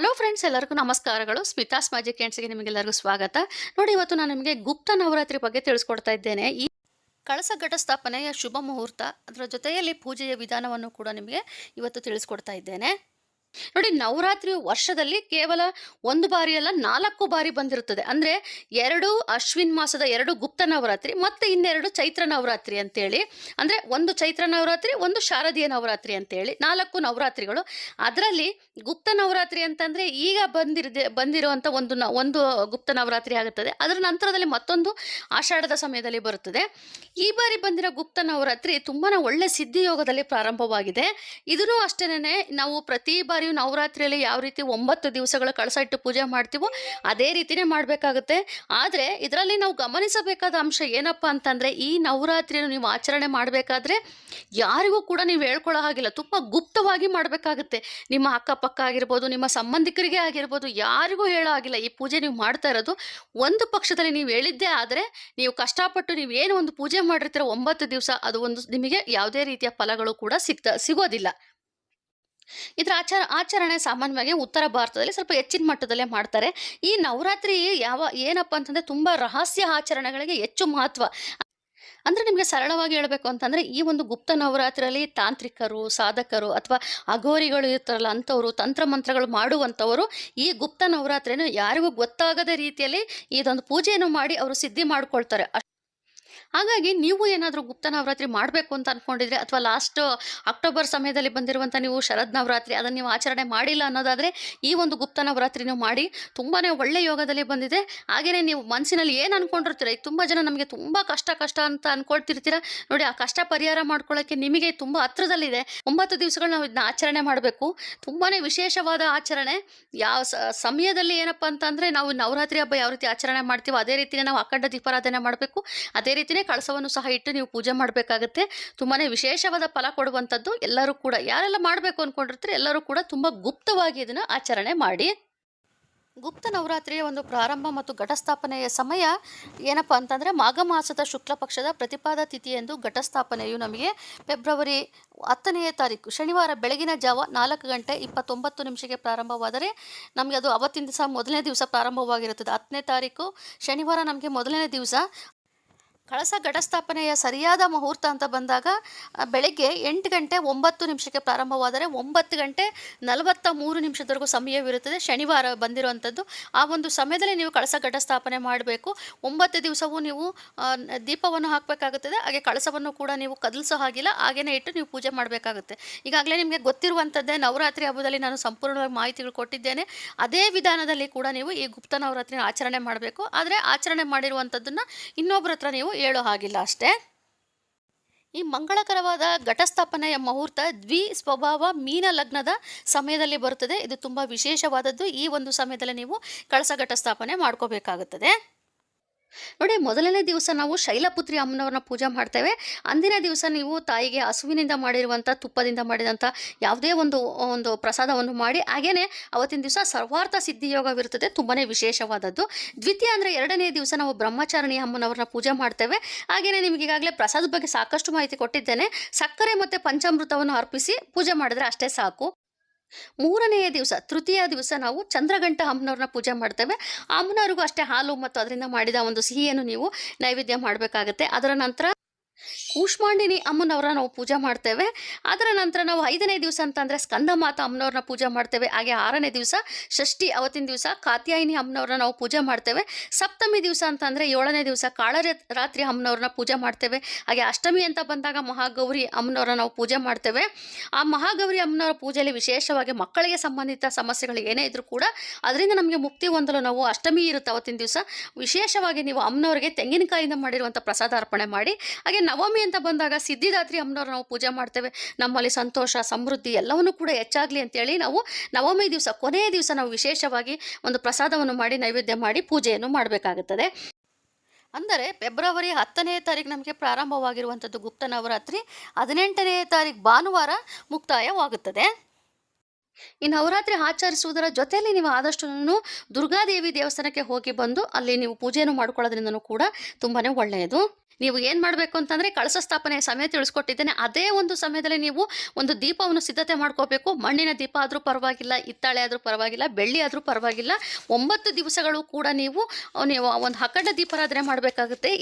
Hello friends ಎಲ್ಲರಿಗೂ ನಮಸ್ಕಾರಗಳು. Smitha's magic ಕ್ಯಾಂಡ್ಸ್ಗೆ ನಿಮಗೆಲ್ಲರಿಗೂ ಸ್ವಾಗತ. ನೋಡಿ, ಇವತ್ತು ನಾನು ನಿಮಗೆ ಗುಪ್ತ ನವರಾತ್ರಿ ಬಗ್ಗೆ ತಿಳಿಸ್ಕೊಡ್ತಾ ಇದ್ದೇನೆ. ಈ ಕಳಸ ಘಟ ಸ್ಥಾಪನೆಯ ಶುಭ ಮುಹೂರ್ತ, ಅದರ ಜೊತೆಯಲ್ಲಿ ಪೂಜೆಯ ವಿಧಾನವನ್ನು ಕೂಡ ನಿಮಗೆ ಇವತ್ತು ತಿಳಿಸ್ಕೊಡ್ತಾ ಇದ್ದೇನೆ. ನೋಡಿ ನವರಾತ್ರಿ ವರ್ಷದಲ್ಲಿ ಕೇವಲ ಒಂದು ಬಾರಿ ಅಲ್ಲ, ನಾಲ್ಕು ಬಾರಿ ಬಂದಿರುತ್ತದೆ. ಅಂದರೆ ಎರಡು ಅಶ್ವಿನ್ ಮಾಸದ ಎರಡು ಗುಪ್ತ ನವರಾತ್ರಿ ಮತ್ತು ಇನ್ನೆರಡು ಚೈತ್ರ ನವರಾತ್ರಿ ಅಂತೇಳಿ. ಅಂದರೆ ಒಂದು ಚೈತ್ರ ನವರಾತ್ರಿ, ಒಂದು ಶಾರದೀಯ ನವರಾತ್ರಿ ಅಂತೇಳಿ. ನಾಲ್ಕು ನವರಾತ್ರಿಗಳು. ಅದರಲ್ಲಿ ಗುಪ್ತ ನವರಾತ್ರಿ ಅಂತಂದರೆ ಈಗ ಬಂದಿರದೆ ಬಂದಿರುವಂಥ ಒಂದು ಒಂದು ಗುಪ್ತ ನವರಾತ್ರಿ ಆಗುತ್ತದೆ. ಅದರ ನಂತರದಲ್ಲಿ ಮತ್ತೊಂದು ಆಷಾಢದ ಸಮಯದಲ್ಲಿ ಬರುತ್ತದೆ. ಈ ಬಾರಿ ಬಂದಿರೋ ಗುಪ್ತ ನವರಾತ್ರಿ ತುಂಬಾ ಒಳ್ಳೆ ಸಿದ್ಧಿಯೋಗದಲ್ಲಿ ಪ್ರಾರಂಭವಾಗಿದೆ. ಇದನ್ನು ಅಷ್ಟೇನೆ ನಾವು ಪ್ರತಿ ಬಾರಿಯೂ ನವರಾತ್ರಿಯಲ್ಲಿ ಯಾವ ರೀತಿ ಒಂಬತ್ತು ದಿವಸಗಳ ಕಳಸ ಇಟ್ಟು ಪೂಜೆ ಮಾಡ್ತೀವೋ ಅದೇ ರೀತಿನೇ ಮಾಡಬೇಕಾಗುತ್ತೆ. ಆದರೆ ಇದರಲ್ಲಿ ನಾವು ಗಮನಿಸಬೇಕಾದ ಅಂಶ ಏನಪ್ಪ ಅಂತಂದರೆ ಈ ನವರಾತ್ರಿಯನ್ನು ನೀವು ಆಚರಣೆ ಮಾಡಬೇಕಾದ್ರೆ ಯಾರಿಗೂ ಕೂಡ ನೀವು ಹೇಳ್ಕೊಳ್ಳೋ ಹಾಗಿಲ್ಲ. ತುಂಬ ಗುಪ್ತವಾಗಿ ಮಾಡಬೇಕಾಗುತ್ತೆ. ನಿಮ್ಮ ಅಕ್ಕಪಕ್ಕ ಆಗಿರ್ಬೋದು, ನಿಮ್ಮ ಸಂಬಂಧಿಕರಿಗೆ ಆಗಿರ್ಬೋದು, ಯಾರಿಗೂ ಹೇಳೋ ಹಾಗಿಲ್ಲ. ಈ ಪೂಜೆ ನೀವು ಮಾಡ್ತಾ ಇರೋದು ಒಂದು ಪಕ್ಷದಲ್ಲಿ ನೀವು ಹೇಳಿದ್ದೇ ಆದರೆ ನೀವು ಕಷ್ಟಪಟ್ಟು ನೀವು ಏನು ಒಂದು ಪೂಜೆ ಮಾಡಿರ್ತೀರ ಒಂಬತ್ತು ದಿವಸ ಅದು ಒಂದು ನಿಮಗೆ ಯಾವುದೇ ರೀತಿಯ ಫಲಗಳು ಕೂಡ ಸಿಗ್ತಾ, ಸಿಗೋದಿಲ್ಲ. ಇದರ ಆಚಾರ, ಆಚರಣೆ ಸಾಮಾನ್ಯವಾಗಿ ಉತ್ತರ ಭಾರತದಲ್ಲಿ ಸ್ವಲ್ಪ ಹೆಚ್ಚಿನ ಮಟ್ಟದಲ್ಲೇ ಮಾಡ್ತಾರೆ. ಈ ನವರಾತ್ರಿ ಯಾವ, ಏನಪ್ಪ ಅಂತಂದರೆ ತುಂಬ ರಹಸ್ಯ ಆಚರಣೆಗಳಿಗೆ ಹೆಚ್ಚು ಮಹತ್ವ. ಅಂದರೆ ನಿಮಗೆ ಸರಳವಾಗಿ ಹೇಳಬೇಕು ಅಂತಂದರೆ ಈ ಒಂದು ಗುಪ್ತ ನವರಾತ್ರಿಯಲ್ಲಿ ತಾಂತ್ರಿಕರು, ಸಾಧಕರು ಅಥವಾ ಅಘೋರಿಗಳು ಇರ್ತಾರಲ್ಲ ಅಂಥವರು ತಂತ್ರಮಂತ್ರಗಳು ಮಾಡುವಂಥವರು ಈ ಗುಪ್ತ ನವರಾತ್ರಿಯನ್ನು ಯಾರಿಗೂ ಗೊತ್ತಾಗದ ರೀತಿಯಲ್ಲಿ ಇದೊಂದು ಪೂಜೆಯನ್ನು ಮಾಡಿ ಅವರು ಸಿದ್ಧಿ ಮಾಡ್ಕೊಳ್ತಾರೆ. ಹಾಗಾಗಿ ನೀವು ಏನಾದರೂ ಗುಪ್ತ ನವರಾತ್ರಿ ಮಾಡಬೇಕು ಅಂತ ಅಂದ್ಕೊಂಡಿದ್ರೆ ಅಥವಾ ಲಾಸ್ಟ್ ಅಕ್ಟೋಬರ್ ಸಮಯದಲ್ಲಿ ಬಂದಿರುವಂಥ ನೀವು ಶರದ್ ನವರಾತ್ರಿ ಅದನ್ನು ನೀವು ಆಚರಣೆ ಮಾಡಿಲ್ಲ ಅನ್ನೋದಾದರೆ ಈ ಒಂದು ಗುಪ್ತ ನವರಾತ್ರಿ ನೀವು ಮಾಡಿ ತುಂಬಾ ಒಳ್ಳೆ ಯೋಗದಲ್ಲಿ ಬಂದಿದೆ. ಹಾಗೆಯೇ ನೀವು ಮನಸ್ಸಿನಲ್ಲಿ ಏನು ಅಂದ್ಕೊಂಡಿರ್ತೀರ ಈಗ ತುಂಬ ಜನ ನಮಗೆ ತುಂಬ ಕಷ್ಟ ಕಷ್ಟ ಅಂತ ಅಂದ್ಕೊಳ್ತಿರ್ತೀರ ನೋಡಿ ಆ ಕಷ್ಟ ಪರಿಹಾರ ಮಾಡ್ಕೊಳ್ಳೋಕ್ಕೆ ನಿಮಗೆ ತುಂಬ ಹತ್ರದಲ್ಲಿದೆ. ಒಂಬತ್ತು ದಿವಸಗಳು ನಾವು ಇದನ್ನ ಆಚರಣೆ ಮಾಡಬೇಕು. ತುಂಬಾ ವಿಶೇಷವಾದ ಆಚರಣೆ. ಯಾವ ಸಮಯದಲ್ಲಿ ಏನಪ್ಪ ಅಂತಂದರೆ ನಾವು ನವರಾತ್ರಿ ಹಬ್ಬ ಯಾವ ರೀತಿ ಆಚರಣೆ ಮಾಡ್ತೀವೋ ಅದೇ ರೀತಿಯೇ ನಾವು ಅಖಂಡ ದೀಪಾರಾಧನೆ ಮಾಡಬೇಕು. ಅದೇ ರೀತಿಯೇ ಕಳಸವನ್ನು ಸಹ ಇಟ್ಟು ನೀವು ಪೂಜೆ ಮಾಡಬೇಕಾಗುತ್ತೆ. ತುಂಬಾ ವಿಶೇಷವಾದ ಫಲ ಕೊಡುವಂಥದ್ದು ಎಲ್ಲರೂ ಕೂಡ, ಯಾರೆಲ್ಲ ಮಾಡಬೇಕು ಅಂದ್ಕೊಂಡಿರ್ತಾರೆ ಎಲ್ಲರೂ ಕೂಡ ತುಂಬ ಗುಪ್ತವಾಗಿ ಇದನ್ನು ಆಚರಣೆ ಮಾಡಿ. ಗುಪ್ತ ನವರಾತ್ರಿಯ ಒಂದು ಪ್ರಾರಂಭ ಮತ್ತು ಘಟಸ್ಥಾಪನೆಯ ಸಮಯ ಏನಪ್ಪ ಅಂತಂದರೆ ಮಾಘ ಮಾಸದ ಶುಕ್ಲ ಪಕ್ಷದ ಪ್ರತಿಪಾದ ತಿಥಿಯಂದು ಘಟಸ್ಥಾಪನೆಯು ನಮಗೆ ಫೆಬ್ರವರಿ ಹತ್ತನೆಯ ತಾರೀಕು, ಶನಿವಾರ ಬೆಳಗಿನ ಜಾವ ನಾಲ್ಕು ಗಂಟೆ ಇಪ್ಪತ್ತೊಂಬತ್ತು ನಿಮಿಷಕ್ಕೆ ಪ್ರಾರಂಭವಾದರೆ ನಮಗೆ ಅದು ಅವತ್ತಿನ ದಿವಸ ಮೊದಲನೇ ದಿವಸ ಪ್ರಾರಂಭವಾಗಿರುತ್ತದೆ. ಹತ್ತನೇ ತಾರೀಕು ಶನಿವಾರ ನಮಗೆ ಮೊದಲನೇ ದಿವಸ. ಕಳಸ ಘಟಸ್ಥಾಪನೆಯ ಸರಿಯಾದ ಮುಹೂರ್ತ ಅಂತ ಬಂದಾಗ ಬೆಳಗ್ಗೆ ಎಂಟು ಗಂಟೆ ಒಂಬತ್ತು ನಿಮಿಷಕ್ಕೆ ಪ್ರಾರಂಭವಾದರೆ ಒಂಬತ್ತು ಗಂಟೆ ನಲವತ್ತ ಮೂರು ನಿಮಿಷದವರೆಗೂ ಸಮಯವಿರುತ್ತದೆ ಶನಿವಾರ ಬಂದಿರುವಂಥದ್ದು. ಆ ಒಂದು ಸಮಯದಲ್ಲಿ ನೀವು ಕಳಸ ಘಟಸ್ಥಾಪನೆ ಮಾಡಬೇಕು. ಒಂಬತ್ತು ದಿವಸವೂ ನೀವು ದೀಪವನ್ನು ಹಾಕಬೇಕಾಗುತ್ತದೆ. ಹಾಗೆ ಕಳಸವನ್ನು ಕೂಡ ನೀವು ಕದಲಿಸೋ ಹಾಗಿಲ್ಲ. ಹಾಗೇನೇ ಇಟ್ಟು ನೀವು ಪೂಜೆ ಮಾಡಬೇಕಾಗುತ್ತೆ. ಈಗಾಗಲೇ ನಿಮಗೆ ಗೊತ್ತಿರುವಂಥದ್ದೇ ನವರಾತ್ರಿ ಹಬ್ಬದಲ್ಲಿ ನಾನು ಸಂಪೂರ್ಣವಾಗಿ ಮಾಹಿತಿಗಳು ಕೊಟ್ಟಿದ್ದೇನೆ. ಅದೇ ವಿಧಾನದಲ್ಲಿ ಕೂಡ ನೀವು ಈ ಗುಪ್ತ ನವರಾತ್ರಿನ ಆಚರಣೆ ಮಾಡಬೇಕು. ಆದರೆ ಆಚರಣೆ ಮಾಡಿರುವಂಥದ್ದನ್ನು ಇನ್ನೊಬ್ಬರ ಹತ್ರ ನೀವು ಹೇಳೋ ಹಾಗಿಲ್ಲ ಅಷ್ಟೇ. ಈ ಮಂಗಳಕರವಾದ ಘಟಸ್ಥಾಪನೆಯ ಮುಹೂರ್ತ ದ್ವಿ ಸ್ವಭಾವ ಮೀನ ಲಗ್ನದ ಸಮಯದಲ್ಲಿ ಬರುತ್ತದೆ. ಇದು ತುಂಬ ವಿಶೇಷವಾದದ್ದು. ಈ ಒಂದು ಸಮಯದಲ್ಲಿ ನೀವು ಕಳಸ ಘಟಸ್ಥಾಪನೆ ಮಾಡ್ಕೋಬೇಕಾಗುತ್ತದೆ. ನೋಡಿ ಮೊದಲನೇ ದಿವಸ ನಾವು ಶೈಲಪುತ್ರಿ ಅಮ್ಮನವ್ರನ್ನ ಪೂಜೆ ಮಾಡ್ತೇವೆ. ಅಂದಿನ ದಿವಸ ನೀವು ತಾಯಿಗೆ ಹಸುವಿನಿಂದ ಮಾಡಿರುವಂಥ ತುಪ್ಪದಿಂದ ಮಾಡಿದಂಥ ಯಾವುದೇ ಒಂದು ಒಂದು ಪ್ರಸಾದವನ್ನು ಮಾಡಿ, ಹಾಗೇನೇ ಅವತ್ತಿನ ದಿವಸ ಸರ್ವಾರ್ಥ ಸಿದ್ಧಿಯೋಗವಿರುತ್ತದೆ. ತುಂಬಾ ವಿಶೇಷವಾದದ್ದು. ದ್ವಿತೀಯ ಅಂದರೆ ಎರಡನೇ ದಿವಸ ನಾವು ಬ್ರಹ್ಮಚಾರಣಿ ಅಮ್ಮನವ್ರನ್ನ ಪೂಜೆ ಮಾಡ್ತೇವೆ. ಹಾಗೆಯೇ ನಿಮಗೆ ಈಗಾಗಲೇ ಪ್ರಸಾದದ ಬಗ್ಗೆ ಸಾಕಷ್ಟು ಮಾಹಿತಿ ಕೊಟ್ಟಿದ್ದೇನೆ. ಸಕ್ಕರೆ ಮತ್ತು ಪಂಚಾಮೃತವನ್ನು ಅರ್ಪಿಸಿ ಪೂಜೆ ಮಾಡಿದ್ರೆ ಅಷ್ಟೇ ಸಾಕು. ಮೂರನೆಯ ದಿವಸ, ತೃತೀಯ ದಿವಸ ನಾವು ಚಂದ್ರಗಂಟ ಅಮ್ಮನವ್ರನ್ನ ಪೂಜೆ ಮಾಡ್ತೇವೆ. ಅಮ್ಮನವ್ರಿಗೂ ಅಷ್ಟೇ ಹಾಲು ಮತ್ತು ಅದರಿಂದ ಮಾಡಿದ ಒಂದು ಸಿಹಿಯನ್ನು ನೀವು ನೈವೇದ್ಯ ಮಾಡಬೇಕಾಗತ್ತೆ. ಅದರ ನಂತರ ಕೂಷ್ಮಾಂಡಿನಿ ಅಮ್ಮನವರ ನಾವು ಪೂಜೆ ಮಾಡ್ತೇವೆ. ಅದರ ನಂತರ ನಾವು ಐದನೇ ದಿವಸ ಅಂತಂದರೆ ಸ್ಕಂದ ಮಾತಾ ಅಮ್ಮನವ್ರನ್ನ ಪೂಜೆ ಮಾಡ್ತೇವೆ. ಹಾಗೆ ಆರನೇ ದಿವಸ ಷಷ್ಠಿ, ಅವತ್ತಿನ ದಿವಸ ಕಾತ್ಯಾಯಿನಿ ಅಮ್ಮನವ್ರನ್ನ ನಾವು ಪೂಜೆ ಮಾಡ್ತೇವೆ. ಸಪ್ತಮಿ ದಿವಸ ಅಂತಂದರೆ ಏಳನೇ ದಿವಸ ಕಾಳರ ರಾತ್ರಿ ಅಮ್ಮನವ್ರನ್ನ ಪೂಜೆ ಮಾಡ್ತೇವೆ. ಹಾಗೆ ಅಷ್ಟಮಿ ಅಂತ ಬಂದಾಗ ಮಹಾಗೌರಿ ಅಮ್ಮನವ್ರನ್ನ ನಾವು ಪೂಜೆ ಮಾಡ್ತೇವೆ. ಆ ಮಹಾಗೌರಿ ಅಮ್ಮನವರ ಪೂಜೆಯಲ್ಲಿ ವಿಶೇಷವಾಗಿ ಮಕ್ಕಳಿಗೆ ಸಂಬಂಧಿತ ಸಮಸ್ಯೆಗಳು ಏನೇ ಇದ್ರೂ ಕೂಡ ಅದರಿಂದ ನಮಗೆ ಮುಕ್ತಿ ಹೊಂದಲು ನಾವು ಅಷ್ಟಮಿ ಇರುತ್ತೆ ಅವತ್ತಿನ ದಿವಸ. ವಿಶೇಷವಾಗಿ ನೀವು ಅಮ್ಮನವರಿಗೆ ತೆಂಗಿನಕಾಯಿಂದ ಮಾಡಿರುವಂಥ ಪ್ರಸಾದ ಅರ್ಪಣೆ ಮಾಡಿ. ಹಾಗೆ ನವಮಿ ಅಂತ ಬಂದಾಗ ಸಿದ್ಧಿದಾತ್ರಿ ಅಮ್ಮನವ್ರು ನಾವು ಪೂಜೆ ಮಾಡ್ತೇವೆ. ನಮ್ಮಲ್ಲಿ ಸಂತೋಷ, ಸಮೃದ್ಧಿ ಎಲ್ಲವನ್ನೂ ಕೂಡ ಹೆಚ್ಚಾಗಲಿ ಅಂತೇಳಿ ನಾವು ನವಮಿ ದಿವಸ, ಕೊನೆಯ ದಿವಸ ನಾವು ವಿಶೇಷವಾಗಿ ಒಂದು ಪ್ರಸಾದವನ್ನು ಮಾಡಿ, ನೈವೇದ್ಯ ಮಾಡಿ ಪೂಜೆಯನ್ನು ಮಾಡಬೇಕಾಗುತ್ತದೆ. ಅಂದರೆ ಫೆಬ್ರವರಿ ಹತ್ತನೇ ತಾರೀಕು ನಮಗೆ ಪ್ರಾರಂಭವಾಗಿರುವಂಥದ್ದು ಗುಪ್ತ ನವರಾತ್ರಿ ಹದಿನೆಂಟನೇ ತಾರೀಕು ಭಾನುವಾರ ಮುಕ್ತಾಯವಾಗುತ್ತದೆ. ಈ ನವರಾತ್ರಿ ಆಚರಿಸುವುದರ ಜೊತೆಯಲ್ಲಿ ನೀವು ಆದಷ್ಟು ದುರ್ಗಾದೇವಿ ದೇವಸ್ಥಾನಕ್ಕೆ ಹೋಗಿ ಬಂದು ಅಲ್ಲಿ ನೀವು ಪೂಜೆಯನ್ನು ಮಾಡ್ಕೊಳ್ಳೋದ್ರಿಂದನೂ ಕೂಡ ತುಂಬಾ ಒಳ್ಳೆಯದು. ನೀವು ಏನು ಮಾಡಬೇಕು ಅಂತಂದರೆ ಕಳಸ ಸ್ಥಾಪನೆ ಸಮಯ ತಿಳಿಸ್ಕೊಟ್ಟಿದ್ದೇನೆ. ಅದೇ ಒಂದು ಸಮಯದಲ್ಲಿ ನೀವು ಒಂದು ದೀಪವನ್ನು ಸಿದ್ಧತೆ ಮಾಡ್ಕೋಬೇಕು. ಮಣ್ಣಿನ ದೀಪ ಆದರೂ ಪರವಾಗಿಲ್ಲ, ಹಿತ್ತಾಳೆ ಆದರೂ ಪರವಾಗಿಲ್ಲ, ಬೆಳ್ಳಿ ಆದರೂ ಪರವಾಗಿಲ್ಲ. ಒಂಬತ್ತು ದಿವಸಗಳು ಕೂಡ ನೀವು ನೀವು ಒಂದು ಹಕ್ಕಂಡ ದೀಪಾರಾಧನೆ ಮಾಡಬೇಕಾಗುತ್ತೆ.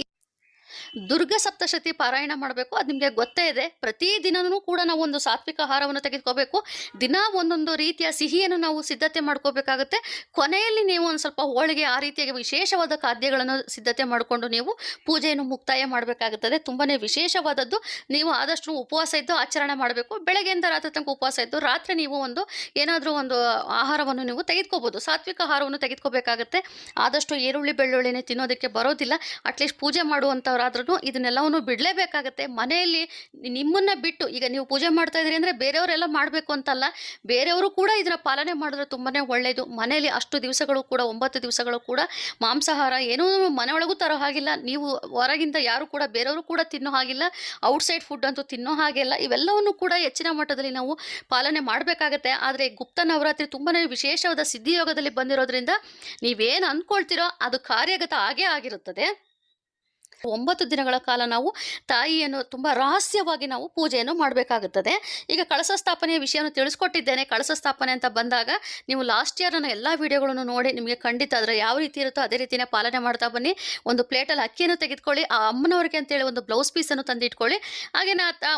ದುರ್ಗ ಸಪ್ತಶತಿ ಪಾರಾಯಣ ಮಾಡಬೇಕು, ಅದು ನಿಮಗೆ ಗೊತ್ತೇ ಇದೆ. ಪ್ರತಿ ದಿನವೂ ಕೂಡ ನಾವು ಒಂದು ಸಾತ್ವಿಕ ಆಹಾರವನ್ನು ತೆಗೆದುಕೋಬೇಕು. ದಿನ ಒಂದೊಂದು ರೀತಿಯ ಸಿಹಿಯನ್ನು ನಾವು ಸಿದ್ಧತೆ ಮಾಡ್ಕೋಬೇಕಾಗುತ್ತೆ. ಕೊನೆಯಲ್ಲಿ ನೀವು ಒಂದು ಸ್ವಲ್ಪ ಹೋಳಿಗೆ ಆ ರೀತಿಯಾಗಿ ವಿಶೇಷವಾದ ಖಾದ್ಯಗಳನ್ನು ಸಿದ್ಧತೆ ಮಾಡಿಕೊಂಡು ನೀವು ಪೂಜೆಯನ್ನು ಮುಕ್ತಾಯ ಮಾಡಬೇಕಾಗುತ್ತದೆ. ತುಂಬಾ ವಿಶೇಷವಾದದ್ದು. ನೀವು ಆದಷ್ಟು ಉಪವಾಸ ಇದ್ದು ಆಚರಣೆ ಮಾಡಬೇಕು. ಬೆಳಗ್ಗೆಯಿಂದ ರಾತ್ರಿ ತನಕ ಉಪವಾಸ ಇದ್ದು ರಾತ್ರಿ ನೀವು ಒಂದು ಏನಾದರೂ ಒಂದು ಆಹಾರವನ್ನು ನೀವು ತೆಗೆದುಕೋಬೋದು. ಸಾತ್ವಿಕ ಆಹಾರವನ್ನು ತೆಗೆದುಕೋಬೇಕಾಗುತ್ತೆ. ಆದಷ್ಟು ಈರುಳ್ಳಿ, ಬೆಳ್ಳುಳ್ಳಿನೇ ತಿನ್ನೋದಕ್ಕೆ ಬರೋದಿಲ್ಲ. ಅಟ್ಲೀಸ್ಟ್ ಪೂಜೆ ಮಾಡುವಂಥವ್ರಾದ್ರೂ ಇದನ್ನೆಲ್ಲವನ್ನು ಬಿಡಲೇಬೇಕಾಗತ್ತೆ. ಮನೆಯಲ್ಲಿ ನಿಮ್ಮನ್ನು ಬಿಟ್ಟು ಈಗ ನೀವು ಪೂಜೆ ಮಾಡ್ತಾ ಇದ್ದೀರಿ ಅಂದರೆ ಬೇರೆಯವರೆಲ್ಲ ಮಾಡಬೇಕು ಅಂತಲ್ಲ, ಬೇರೆಯವರು ಕೂಡ ಇದರ ಪಾಲನೆ ಮಾಡಿದ್ರೆ ತುಂಬಾ ಒಳ್ಳೆಯದು ಮನೆಯಲ್ಲಿ ಅಷ್ಟು ದಿವಸಗಳು ಕೂಡ, ಒಂಬತ್ತು ದಿವಸಗಳು ಕೂಡ ಮಾಂಸಾಹಾರ ಏನೂ ಮನೆಯೊಳಗೂ ತರೋ ಹಾಗಿಲ್ಲ. ನೀವು ಹೊರಗಿಂದ ಯಾರು ಕೂಡ, ಬೇರೆಯವರು ಕೂಡ ತಿನ್ನೋ ಹಾಗಿಲ್ಲ. ಔಟ್ಸೈಡ್ ಫುಡ್ ಅಂತೂ ತಿನ್ನೋ ಹಾಗಿಲ್ಲ ಇವೆಲ್ಲವನ್ನು ಕೂಡ ಹೆಚ್ಚಿನ ಮಟ್ಟದಲ್ಲಿ ನಾವು ಪಾಲನೆ ಮಾಡಬೇಕಾಗತ್ತೆ. ಆದರೆ ಗುಪ್ತ ನವರಾತ್ರಿ ತುಂಬಾ ವಿಶೇಷವಾದ ಸಿದ್ಧಿಯೋಗದಲ್ಲಿ ಬಂದಿರೋದ್ರಿಂದ ನೀವೇನು ಅಂದ್ಕೊಳ್ತೀರೋ ಅದು ಕಾರ್ಯಗತ ಆಗೇ ಆಗಿರುತ್ತದೆ. ಒಂಬತ್ತು ದಿನಗಳ ಕಾಲ ನಾವು ತಾಯಿಯನ್ನು ತುಂಬ ರಹಸ್ಯವಾಗಿ ನಾವು ಪೂಜೆಯನ್ನು ಮಾಡಬೇಕಾಗುತ್ತದೆ. ಈಗ ಕಳಸ ಸ್ಥಾಪನೆಯ ವಿಷಯವನ್ನು ತಿಳಿಸ್ಕೊಟ್ಟಿದ್ದೇನೆ. ಕಳಸ ಸ್ಥಾಪನೆ ಅಂತ ಬಂದಾಗ ನೀವು ಲಾಸ್ಟ್ ಇಯರ್ ಎಲ್ಲ ವಿಡಿಯೋಗಳನ್ನು ನೋಡಿ ನಿಮಗೆ ಖಂಡಿತ ಅದರ ಯಾವ ರೀತಿ ಇರುತ್ತೋ ಅದೇ ರೀತಿಯೇ ಪಾಲನೆ ಮಾಡ್ತಾ ಬನ್ನಿ. ಒಂದು ಪ್ಲೇಟಲ್ಲಿ ಅಕ್ಕಿಯನ್ನು ತೆಗೆದುಕೊಳ್ಳಿ, ಆ ಅಮ್ಮನವರಿಗೆ ಅಂತೇಳಿ ಒಂದು ಬ್ಲೌಸ್ ಪೀಸನ್ನು ತಂದಿಟ್ಕೊಳ್ಳಿ. ಹಾಗೆ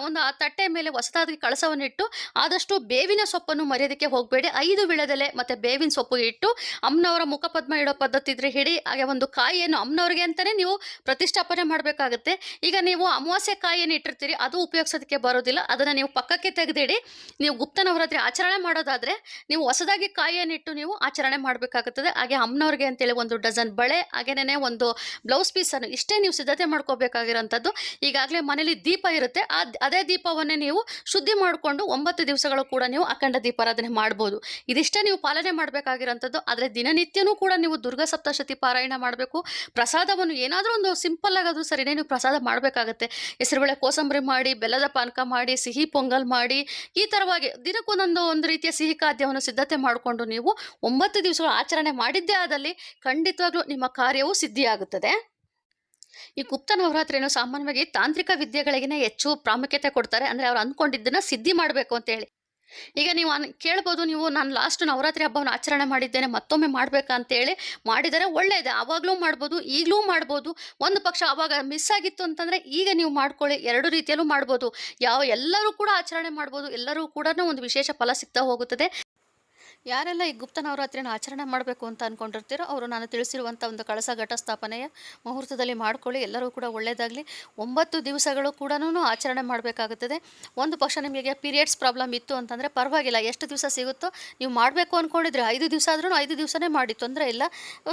ಒಂದು ಆ ತಟ್ಟೆ ಮೇಲೆ ಹೊಸದಾಗಿ ಕಳಸವನ್ನು ಇಟ್ಟು ಆದಷ್ಟು ಬೇವಿನ ಸೊಪ್ಪನ್ನು ಮರೆಯೋದಕ್ಕೆ ಹೋಗಬೇಡಿ. ಐದು ವಿಳೆದೆಲೆ ಮತ್ತು ಬೇವಿನ ಸೊಪ್ಪು ಇಟ್ಟು ಅಮ್ಮನವರ ಮುಖಪದ್ಮ ಇಡೋ ಪದ್ಧತಿ ಇದ್ರೆ ಹಿಡಿ, ಹಾಗೆ ಒಂದು ಕಾಯಿಯನ್ನು ಅಮ್ಮನವ್ರಿಗೆ ಅಂತಲೇ ನೀವು ಪ್ರತಿಷ್ಠಾಪನೆ ಮಾಡಬೇಕಾಗುತ್ತೆ. ಈಗ ನೀವು ಅಮಾವಾಸ್ಯೆ ಕಾಯಿಯನ್ನು ಇಟ್ಟಿರ್ತೀರಿ, ಅದು ಉಪಯೋಗಿಸೋದಕ್ಕೆ ಬರೋದಿಲ್ಲ. ಅದನ್ನು ನೀವು ಪಕ್ಕಕ್ಕೆ ತೆಗೆದಿಡಿ. ನೀವು ಗುಪ್ತನವರಾತ್ರಿ ಆಚರಣೆ ಮಾಡೋದಾದರೆ ನೀವು ಹೊಸದಾಗಿ ಕಾಯಿಯನ್ನು ಇಟ್ಟು ನೀವು ಆಚರಣೆ ಮಾಡಬೇಕಾಗುತ್ತದೆ. ಹಾಗೆ ಅಮ್ಮನವ್ರಿಗೆ ಅಂತೇಳಿ ಒಂದು ಡಜನ್ ಬಳೆ ಹಾಗೇನೇ ಒಂದು ಬ್ಲೌಸ್ ಪೀಸನ್ನು ಇಷ್ಟೇ ನೀವು ಸಿದ್ಧತೆ ಮಾಡ್ಕೋಬೇಕಾಗಿರೋಂಥದ್ದು. ಈಗಾಗಲೇ ಮನೇಲಿ ದೀಪ ಇರುತ್ತೆ. ಆ ಅದೇ ದೀಪವನ್ನೇ ನೀವು ಶುದ್ಧಿ ಮಾಡಿಕೊಂಡು ಒಂಬತ್ತು ದಿವಸಗಳು ಕೂಡ ನೀವು ಅಖಂಡ ದೀಪಾರಾಧನೆ ಮಾಡ್ಬೋದು. ಇದಿಷ್ಟೇ ನೀವು ಪಾಲನೆ ಮಾಡಬೇಕಾಗಿರೋಂಥದ್ದು. ಆದರೆ ದಿನನಿತ್ಯನೂ ಕೂಡ ನೀವು ದುರ್ಗಾ ಸಪ್ತಶತಿ ಪಾರಾಯಣ ಮಾಡಬೇಕು. ಪ್ರಸಾದವನ್ನು ಏನಾದರೂ ಒಂದು ಸಿಂಪಲ್ ಆಗಾದರೂ ಸರಿನೇ ನೀವು ಪ್ರಸಾದ ಮಾಡಬೇಕಾಗತ್ತೆ. ಹೆಸರುಬೇಳೆ ಕೋಸಂಬರಿ ಮಾಡಿ, ಬೆಲ್ಲದ ಪಾನಕ ಮಾಡಿ, ಸಿಹಿ ಪೊಂಗಲ್ ಮಾಡಿ, ಈ ಥರವಾಗಿ ದಿನಕ್ಕೊಂದೊಂದು ಒಂದು ರೀತಿಯ ಸಿಹಿ ಖಾದ್ಯವನ್ನು ಸಿದ್ಧತೆ ಮಾಡಿಕೊಂಡು ನೀವು ಒಂಬತ್ತು ದಿವಸಗಳು ಆಚರಣೆ ಮಾಡಿದ್ದೇ ಆದಲ್ಲಿ ಖಂಡಿತವಾಗ್ಲೂ ನಿಮ್ಮ ಕಾರ್ಯವು ಸಿದ್ಧಿಯಾಗುತ್ತದೆ. ಈ ಗುಪ್ತ ನವರಾತ್ರಿಯನ್ನು ಸಾಮಾನ್ಯವಾಗಿ ತಾಂತ್ರಿಕ ವಿದ್ಯೆಗಳಿಗೆ ಹೆಚ್ಚು ಪ್ರಾಮುಖ್ಯತೆ ಕೊಡ್ತಾರೆ. ಅಂದರೆ ಅವ್ರು ಅಂದ್ಕೊಂಡಿದ್ದನ್ನು ಸಿದ್ಧಿ ಮಾಡಬೇಕು ಅಂತ ಹೇಳಿ. ಈಗ ನೀವು ಅನ್, ಕೇಳ್ಬೋದು ನೀವು, ನಾನು ಲಾಸ್ಟ್ ನವರಾತ್ರಿ ಹಬ್ಬವನ್ನು ಆಚರಣೆ ಮಾಡಿದ್ದೇನೆ, ಮತ್ತೊಮ್ಮೆ ಮಾಡಬೇಕಂತೇಳಿ ಮಾಡಿದರೆ ಒಳ್ಳೆಯದೇ ಆವಾಗಲೂ ಮಾಡ್ಬೋದು, ಈಗಲೂ ಮಾಡ್ಬೋದು. ಒಂದು ಪಕ್ಷ ಆವಾಗ ಮಿಸ್ ಆಗಿತ್ತು ಅಂತಂದರೆ ಈಗ ನೀವು ಮಾಡ್ಕೊಳ್ಳಿ, ಎರಡು ರೀತಿಯಲ್ಲೂ ಮಾಡ್ಬೋದು. ಯಾವ ಎಲ್ಲರೂ ಕೂಡ ಆಚರಣೆ ಮಾಡ್ಬೋದು, ಎಲ್ಲರೂ ಕೂಡ ಒಂದು ವಿಶೇಷ ಫಲ ಸಿಗ್ತಾ ಹೋಗುತ್ತದೆ. ಯಾರೆಲ್ಲ ಈ ಗುಪ್ತ ನವರಾತ್ರಿಯನ್ನು ಆಚರಣೆ ಮಾಡಬೇಕು ಅಂತ ಅಂದ್ಕೊಂಡಿರ್ತೀರೋ ಅವರು ನಾನು ತಿಳಿಸಿರುವಂಥ ಒಂದು ಕಳಸ ಘಟ ಸ್ಥಾಪನೆಯ ಮುಹೂರ್ತದಲ್ಲಿ ಮಾಡ್ಕೊಳ್ಳಿ. ಎಲ್ಲರೂ ಕೂಡ ಒಳ್ಳೆಯದಾಗಲಿ ಒಂಬತ್ತು ದಿವಸಗಳು ಕೂಡ ಆಚರಣೆ ಮಾಡಬೇಕಾಗುತ್ತದೆ. ಒಂದು ಪಕ್ಷ ನಿಮಗೆ ಪೀರಿಯಡ್ಸ್ ಪ್ರಾಬ್ಲಮ್ ಇತ್ತು ಅಂತಂದರೆ ಪರವಾಗಿಲ್ಲ. ಎಷ್ಟು ದಿವಸ ಸಿಗುತ್ತೋ ನೀವು ಮಾಡಬೇಕು ಅಂದ್ಕೊಂಡಿದ್ರೆ ಐದು ದಿವಸ ಆದ್ರೂ ಐದು ದಿವಸನೇ ಮಾಡಿ. ತೊಂದರೆ ಇಲ್ಲ.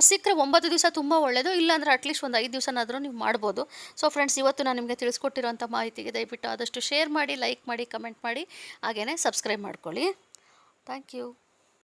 ಸಿಕ್ಕರೆ ಒಂಬತ್ತು ದಿವಸ ತುಂಬ ಒಳ್ಳೆಯದು ಇಲ್ಲಾಂದರೆ ಅಟ್ಲೀಸ್ಟ್ ಒಂದು ಐದು ದಿವಸನಾದರೂ ನೀವು ಮಾಡ್ಬೋದು. ಸೊ ಫ್ರೆಂಡ್ಸ್ ಇವತ್ತು ನಾನು ನಿಮಗೆ ತಿಳಿಸ್ಕೊಟ್ಟಿರುವಂಥ ಮಾಹಿತಿಗೆ ದಯವಿಟ್ಟು ಆದಷ್ಟು ಶೇರ್ ಮಾಡಿ ಲೈಕ್ ಮಾಡಿ ಕಮೆಂಟ್ ಮಾಡಿ. ಹಾಗೆಯೇ ಸಬ್ಸ್ಕ್ರೈಬ್ ಮಾಡ್ಕೊಳ್ಳಿ. Thank you